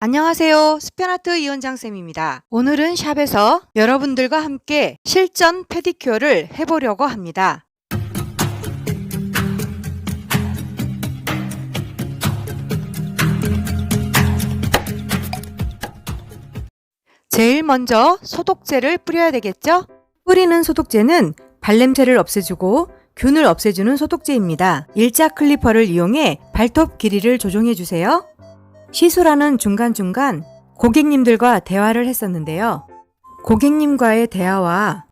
안녕하세요. 스페나트 이원장쌤입니다. 오늘은 샵에서 여러분들과 함께 실전 페디큐어를 해보려고 합니다. 제일 먼저 소독제를 뿌려야 되겠죠? 뿌리는 소독제는 발냄새를 없애주고 균을 없애주는 소독제입니다. 일자 클리퍼를 이용해 발톱 길이를 조정해 주세요. 시술하는 중간중간 고객님들과 대화를 했었는데요. 고객님과의 대화와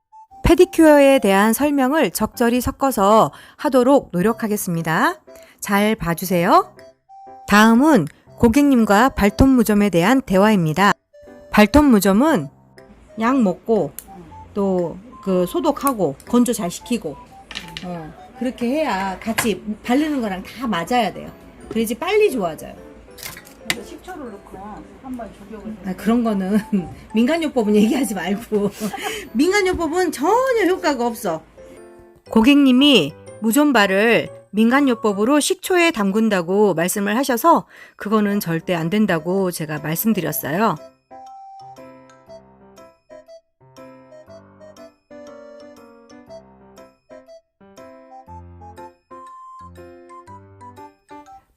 페디큐어에 대한 설명을 적절히 섞어서 하도록 노력하겠습니다. 잘 봐주세요. 다음은 고객님과 발톱 무좀에 대한 대화입니다. 발톱 무좀은 약 먹고 또 그 소독하고 건조 잘 시키고 어, 그렇게 해야 같이 바르는 거랑 다 맞아야 돼요. 그래야지 빨리 좋아져요. 그래서 식초를 넣고 한번 조격을 해서 아, 그런 거는 민간요법은 얘기하지 말고 민간요법은 전혀 효과가 없어. 고객님이 무좀발을 민간요법으로 식초에 담근다고 말씀을 하셔서 그거는 절대 안 된다고 제가 말씀드렸어요.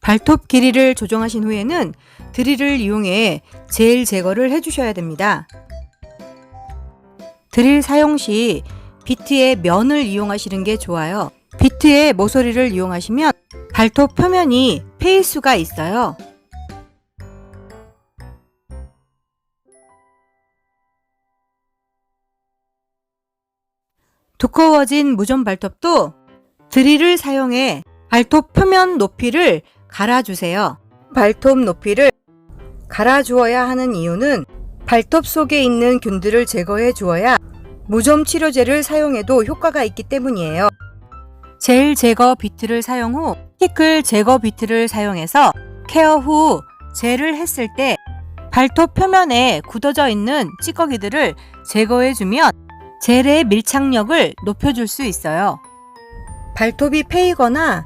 발톱 길이를 조정하신 후에는 드릴을 이용해 젤 제거를 해주셔야 됩니다. 드릴 사용 시 비트의 면을 이용하시는 게 좋아요. 비트의 모서리를 이용하시면 발톱 표면이 패일 수가 있어요. 두꺼워진 무좀 발톱도 드릴을 사용해 발톱 표면 높이를 갈아주세요. 발톱 높이를 갈아주어야 하는 이유는 발톱 속에 있는 균들을 제거해 주어야 무좀 치료제를 사용해도 효과가 있기 때문이에요. 젤 제거 비트를 사용 후 티클 제거 비트를 사용해서 케어 후 젤을 했을 때 발톱 표면에 굳어져 있는 찌꺼기들을 제거해 주면 젤의 밀착력을 높여줄 수 있어요. 발톱이 패이거나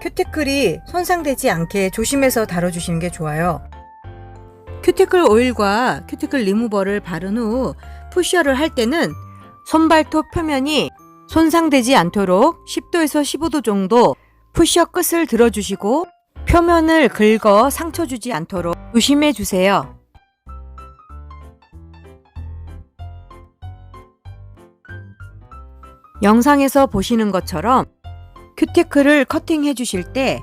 큐티클이 손상되지 않게 조심해서 다뤄주시는 게 좋아요. 큐티클 오일과 큐티클 리무버를 바른 후 푸셔를 할 때는 손발톱 표면이 손상되지 않도록 10도에서 15도 정도 푸셔 끝을 들어주시고 표면을 긁어 상처 주지 않도록 조심해 주세요. 영상에서 보시는 것처럼 큐티클을 커팅해 주실 때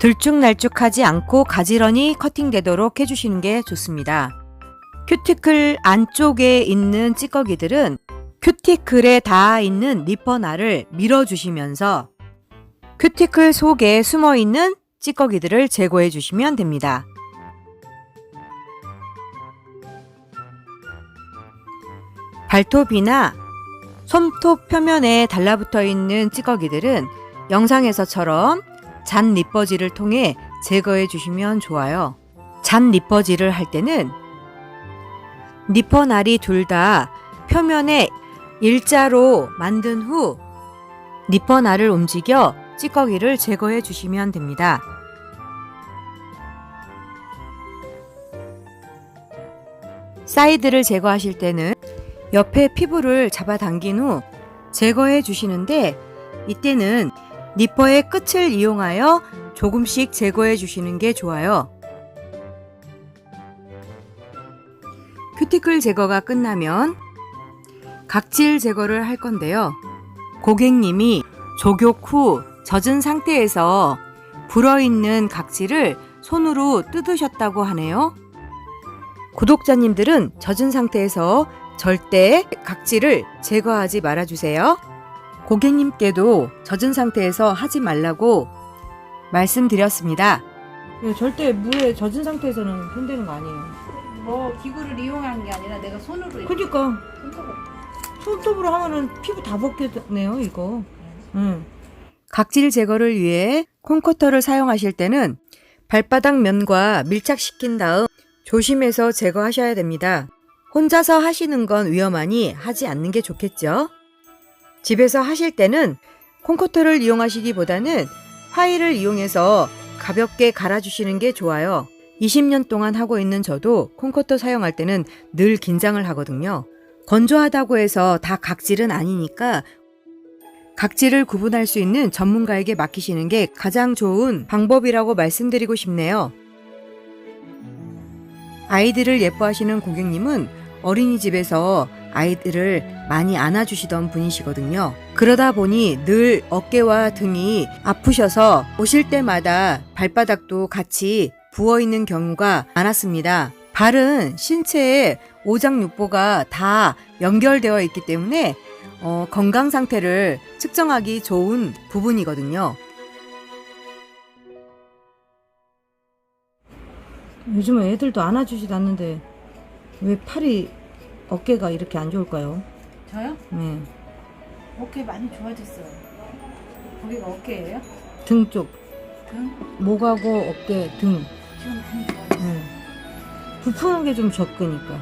들쭉날쭉하지 않고 가지런히 커팅되도록 해주시는 게 좋습니다. 큐티클 안쪽에 있는 찌꺼기들은 큐티클에 닿아 있는 니퍼날을 밀어주시면서 큐티클 속에 숨어 있는 찌꺼기들을 제거해 주시면 됩니다. 발톱이나 손톱 표면에 달라붙어 있는 찌꺼기들은 영상에서처럼 잔 리퍼질을 통해 제거해 주시면 좋아요. 잔 리퍼질을 할 때는 니퍼 날이 둘 다 표면에 일자로 만든 후 니퍼 날을 움직여 찌꺼기를 제거해 주시면 됩니다. 사이드를 제거하실 때는 옆에 피부를 잡아당긴 후 제거해 주시는데 이때는 니퍼의 끝을 이용하여 조금씩 제거해 주시는 게 좋아요. 큐티클 제거가 끝나면 각질 제거를 할 건데요. 고객님이 조격 후 젖은 상태에서 불어있는 각질을 손으로 뜯으셨다고 하네요. 구독자님들은 젖은 상태에서 절대 각질을 제거하지 말아주세요. 고객님께도 젖은 상태에서 하지 말라고 말씀드렸습니다. 예, 절대 물에 젖은 상태에서는 손대는 거 아니에요. 뭐 기구를 이용하는 게 아니라 내가 손으로 이렇게 그러니까 손톱을 손톱으로 하면은 피부 다 벗겨네요, 이거. 음. 각질 제거를 위해 콩커터를 사용하실 때는 발바닥 면과 밀착시킨 다음 조심해서 제거하셔야 됩니다. 혼자서 하시는 건 위험하니 하지 않는 게 좋겠죠? 집에서 하실 때는 콩커터를 이용하시기보다는 파일을 이용해서 가볍게 갈아주시는 게 좋아요. 20년 동안 하고 있는 저도 콩커터 사용할 때는 늘 긴장을 하거든요. 건조하다고 해서 다 각질은 아니니까 각질을 구분할 수 있는 전문가에게 맡기시는 게 가장 좋은 방법이라고 말씀드리고 싶네요. 아이들을 예뻐하시는 고객님은 어린이집에서 아이들을 많이 안아주시던 분이시거든요. 그러다 보니 늘 어깨와 등이 아프셔서 오실 때마다 발바닥도 같이 부어 있는 경우가 많았습니다. 발은 신체의 오장육부가 다 연결되어 있기 때문에 어, 건강 상태를 측정하기 좋은 부분이거든요. 요즘은 애들도 안아주지도 않는데 왜 팔이 어깨가 이렇게 안 좋을까요? 저요? 네. 어깨 많이 좋아졌어요. 거기가 어깨예요? 등 쪽, 등? 목하고 어깨, 등. 지금 많이 좋아졌어요. 네. 부푸는 게 좀 적으니까.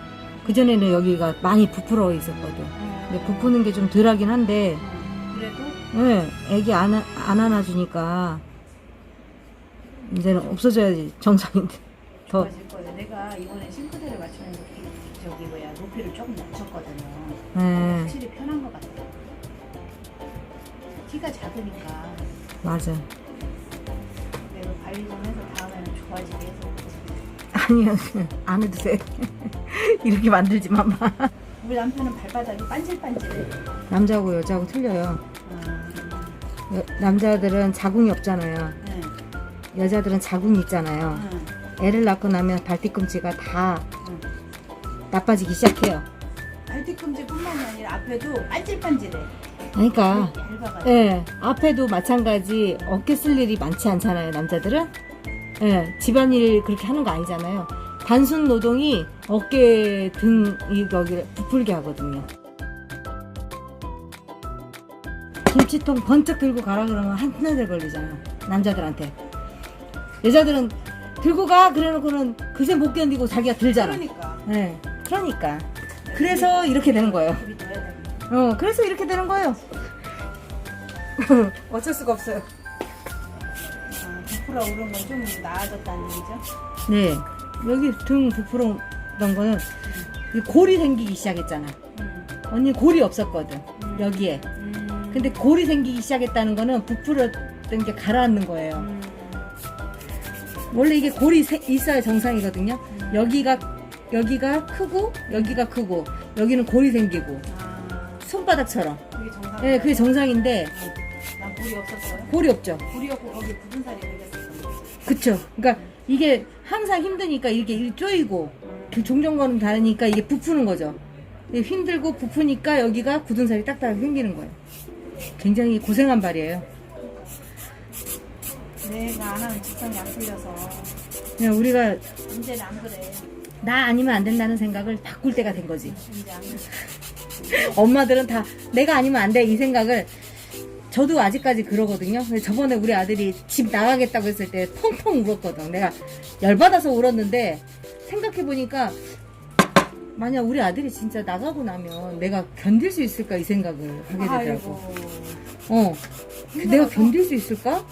그전에는 여기가 많이 부풀어 있었거든. 어, 근데 부푸는 게 좀 덜하긴 한데, 어, 그래도 네, 애기 안, 안 안아주니까, 이제는 없어져야지, 정상인데. 더, 좋아질 거예요. 내가 이번에 싱크대를 맞추는 높이, 저기 뭐야 높이를 조금 낮췄거든요. 네, 확실히 편한 것 같아요. 키가 작으니까 맞아. 내가 관리 좀 해서 다음에는 좋아지게 해서 아니요, 안 해도 돼. 이렇게 만들지 마. 우리 남편은 발바닥이 반질반질해. 남자하고 여자하고 틀려요. 어, 여- 남자들은 자궁이 없잖아요. 네, 여자들은 자궁이 있잖아요. 네, 애를 낳고 나면 발뒤꿈치가 다 응. 나빠지기 시작해요. 발뒤꿈치뿐만이 아니라 앞에도 반질반질해. 그러니까 얇아가지고. 예, 앞에도 마찬가지 어깨 쓸 일이 많지 않잖아요, 남자들은. 예, 집안일 그렇게 하는 거 아니잖아요. 단순 노동이 어깨 등 이 여기를 부풀게 하거든요. 김치통 번쩍 들고 가라 그러면 한나절 걸리잖아, 남자들한테. 여자들은 들고 가 그래 놓고는 그새 못 견디고 자기가 들잖아. 그러니까 예, 그러니까. 그래서 이렇게 되는 거예요. 어, 그래서 이렇게 되는 거예요. 어쩔 수가 없어요. 아, 부풀어 오른 건 좀 나아졌다는 얘기죠? 네. 여기 등 부풀었던 거는 이 골이 생기기 시작했잖아. 음. 언니 골이 없었거든. 음. 여기에. 음. 근데 골이 생기기 시작했다는 거는 부풀었던 게 가라앉는 거예요. 음. 원래 이게 골이 세- 있어야 정상이거든요. 음. 여기가, 여기가 크고, 여기가 크고, 여기는 골이 생기고, 아, 손바닥처럼. 그게 정상. 예, 그게 정상인데, 난 볼이 없었어요. 골이 없죠. 볼이 없고 거기 굳은 살이 생겼었어. 그쵸. 그러니까 이게 항상 힘드니까 이렇게 이렇게 쪼이고 그 종종과는 다르니까 이게 부푸는 거죠. 이게 힘들고 부푸니까 여기가 굳은 살이 딱딱 생기는 거예요. 굉장히 고생한 발이에요. 내가 안 하면 직성이 안 풀려서 그냥 우리가 이제는 안 그래. 나 아니면 안 된다는 생각을 바꿀 때가 된 거지. 엄마들은 다 내가 아니면 안 돼 이 생각을 저도 아직까지 그러거든요. 근데 저번에 우리 아들이 집 나가겠다고 했을 때 펑펑 울었거든. 내가 열받아서 울었는데 생각해 보니까 만약 우리 아들이 진짜 나가고 나면 내가 견딜 수 있을까 이 생각을 하게 되더라고. 아이고. 어, 그 내가 견딜 수 있을까?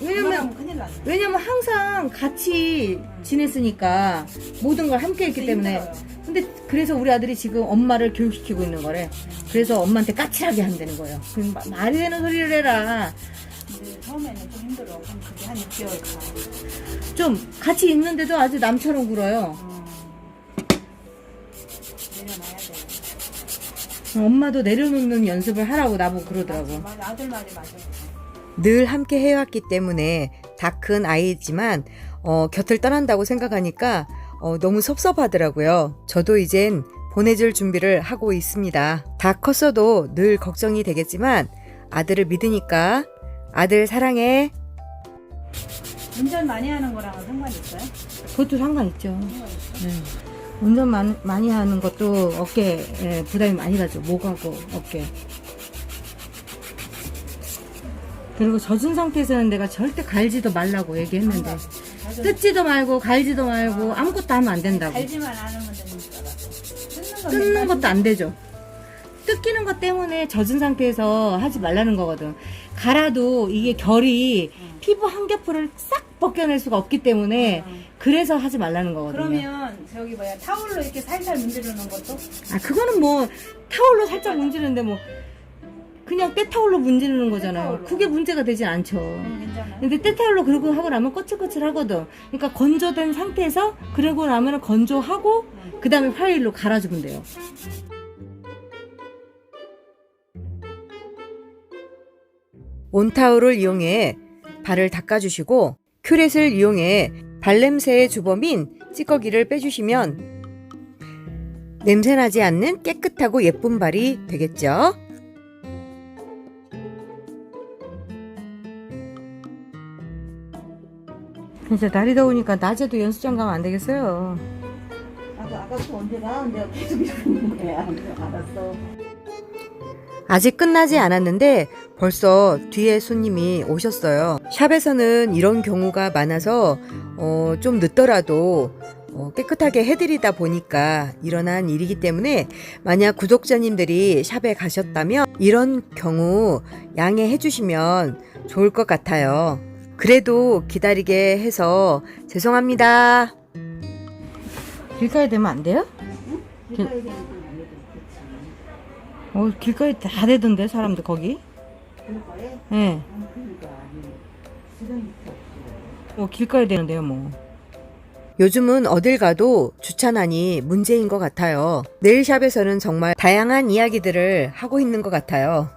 왜냐면 왜냐면 큰일 났네. 왜냐면 항상 같이 지냈으니까 모든 걸 함께 했기 때문에 힘들어요. 근데 그래서 우리 아들이 지금 엄마를 교육시키고 있는 거래 그래서 엄마한테 까칠하게 한다는 거예요 그럼 마- 말이 되는 소리를 해라 근데 처음에는 좀 힘들어. 그럼 그게 한 6개월 가. 좀 같이 있는데도 아주 남처럼 굴어요 어. 내려놔야 돼. 엄마도 내려놓는 연습을 하라고 나보고 그러더라고 맞아, 아들 말이 맞아. 늘 함께 해왔기 때문에 다 큰 아이지만 어, 곁을 떠난다고 생각하니까 어, 너무 섭섭하더라고요. 저도 이젠 보내줄 준비를 하고 있습니다. 다 컸어도 늘 걱정이 되겠지만 아들을 믿으니까 아들 사랑해. 운전 많이 하는 거랑은 상관 있어요? 그것도 상관있죠. 네. 운전 많- 많이 하는 것도 어깨에 부담이 많이 가죠. 목하고 어깨. 그리고 젖은 상태에서는 내가 절대 갈지도 말라고 얘기했는데. 뜯지도 말고 갈지도 말고 아무것도 하면 안 된다고. 갈지만 않으면 되는 줄 알았어. 뜯는 것도 안 되죠. 뜯기는 것 때문에 젖은 상태에서 하지 말라는 거거든. 갈아도 이게 결이 피부 한 겹을 싹 벗겨낼 수가 없기 때문에 그래서 하지 말라는 거거든요. 그러면 저기 뭐야 타올로 이렇게 살살 문지르는 것도 아 그거는 뭐 타올로 살짝 문지르는데 뭐 그냥 때타올로 문지르는 거잖아요. 때타올로. 그게 문제가 되진 않죠. 음, 괜찮아요. 근데 때타올로 그러고 하고 나면 거칠거칠하거든. 그러니까 건조된 상태에서 그러고 나면 건조하고 그 다음에 파일로 갈아주면 돼요. 온타올을 이용해 발을 닦아주시고 큐렛을 이용해 발냄새의 주범인 찌꺼기를 빼주시면 냄새나지 않는 깨끗하고 예쁜 발이 되겠죠. 진짜 날이 더우니까 낮에도 연수장 가면 안 되겠어요. 아까 아까부터 언제 가? 내가 계속 이러는 거야. 알았어. 아직 끝나지 않았는데 벌써 뒤에 손님이 오셨어요. 샵에서는 이런 경우가 많아서 어, 좀 늦더라도 어, 깨끗하게 해드리다 보니까 일어난 일이기 때문에 만약 구독자님들이 샵에 가셨다면 이런 경우 양해해 주시면 좋을 것 같아요. 그래도 기다리게 해서 죄송합니다. 길가에 되면 안 돼요? 알려줘. 어, 길가에 다 되던데 사람들 거기? 예. 쓰레기 뭐 길가에 되는데요, 뭐. 요즘은 어딜 가도 주차난이 문제인 것 같아요. 네일샵에서는 정말 다양한 이야기들을 하고 있는 것 같아요.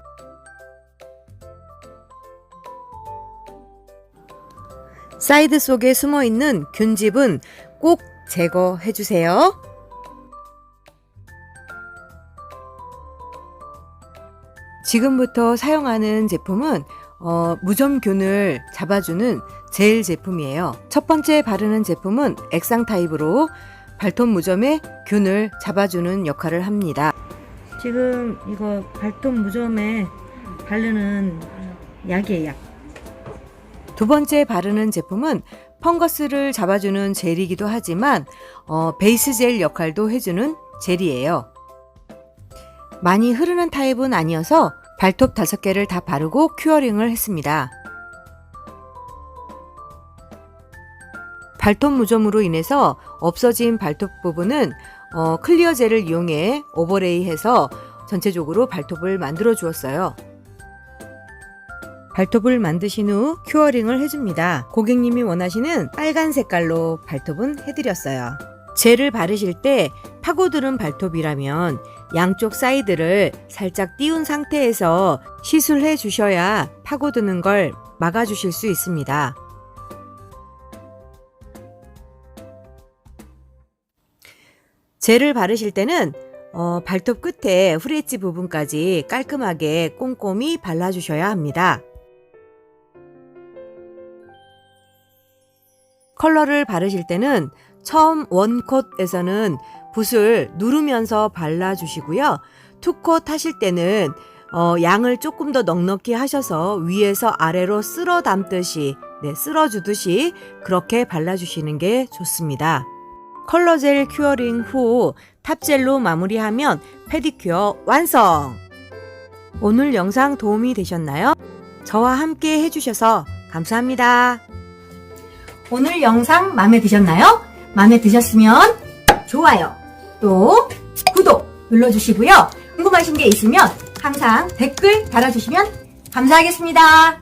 사이드 속에 숨어 있는 균집은 꼭 제거해 주세요. 지금부터 사용하는 제품은 어, 무점균을 잡아주는 젤 제품이에요. 첫 번째 바르는 제품은 액상 타입으로 발톱 무점의 균을 잡아주는 역할을 합니다. 지금 이거 발톱 무점에 바르는 약이에요, 약. 두 번째 바르는 제품은 펑거스를 잡아주는 젤이기도 하지만 어, 베이스 젤 역할도 해주는 젤이에요. 많이 흐르는 타입은 아니어서 발톱 다섯 개를 다 바르고 큐어링을 했습니다. 발톱 무좀으로 인해서 없어진 발톱 부분은 어, 클리어 젤을 이용해 오버레이해서 전체적으로 발톱을 만들어 주었어요. 발톱을 만드신 후 큐어링을 해줍니다. 고객님이 원하시는 빨간 색깔로 발톱은 해드렸어요. 젤을 바르실 때 파고드는 발톱이라면 양쪽 사이드를 살짝 띄운 상태에서 시술해 주셔야 파고드는 걸 막아주실 수 있습니다. 젤을 바르실 때는 어, 발톱 끝에 후레지 부분까지 깔끔하게 꼼꼼히 발라주셔야 합니다. 컬러를 바르실 때는 처음 원콧에서는 붓을 누르면서 발라주시고요. 투콧 하실 때는 어, 양을 조금 더 넉넉히 하셔서 위에서 아래로 쓸어 담듯이, 네, 쓸어주듯이 그렇게 발라주시는 게 좋습니다. 컬러젤 큐어링 후 탑젤로 마무리하면 페디큐어 완성! 오늘 영상 도움이 되셨나요? 저와 함께 해주셔서 감사합니다. 오늘 영상 마음에 드셨나요? 마음에 드셨으면 좋아요, 또 구독 눌러주시고요. 궁금하신 게 있으면 항상 댓글 달아주시면 감사하겠습니다.